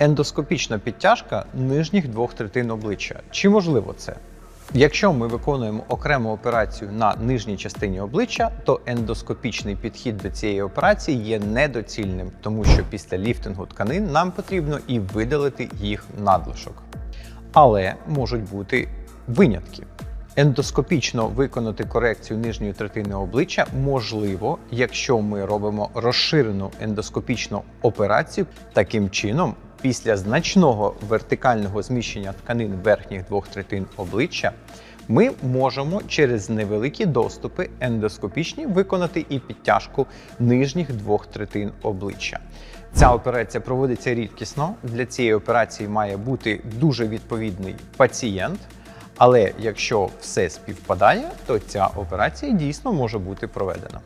Ендоскопічна підтяжка нижніх двох третин обличчя. Чи можливо це? Якщо ми виконуємо окрему операцію на нижній частині обличчя, то ендоскопічний підхід до цієї операції є недоцільним, тому що після ліфтингу тканин нам потрібно і видалити їх надлишок. Але можуть бути винятки. Ендоскопічно виконати корекцію нижньої третини обличчя можливо, якщо ми робимо розширену ендоскопічну операцію. Таким чином, після значного вертикального зміщення тканин верхніх двох третин обличчя, ми можемо через невеликі доступи ендоскопічні виконати і підтяжку нижніх двох третин обличчя. Ця операція проводиться рідкісно. Для цієї операції має бути дуже відповідний пацієнт. Але якщо все співпадає, то ця операція дійсно може бути проведена.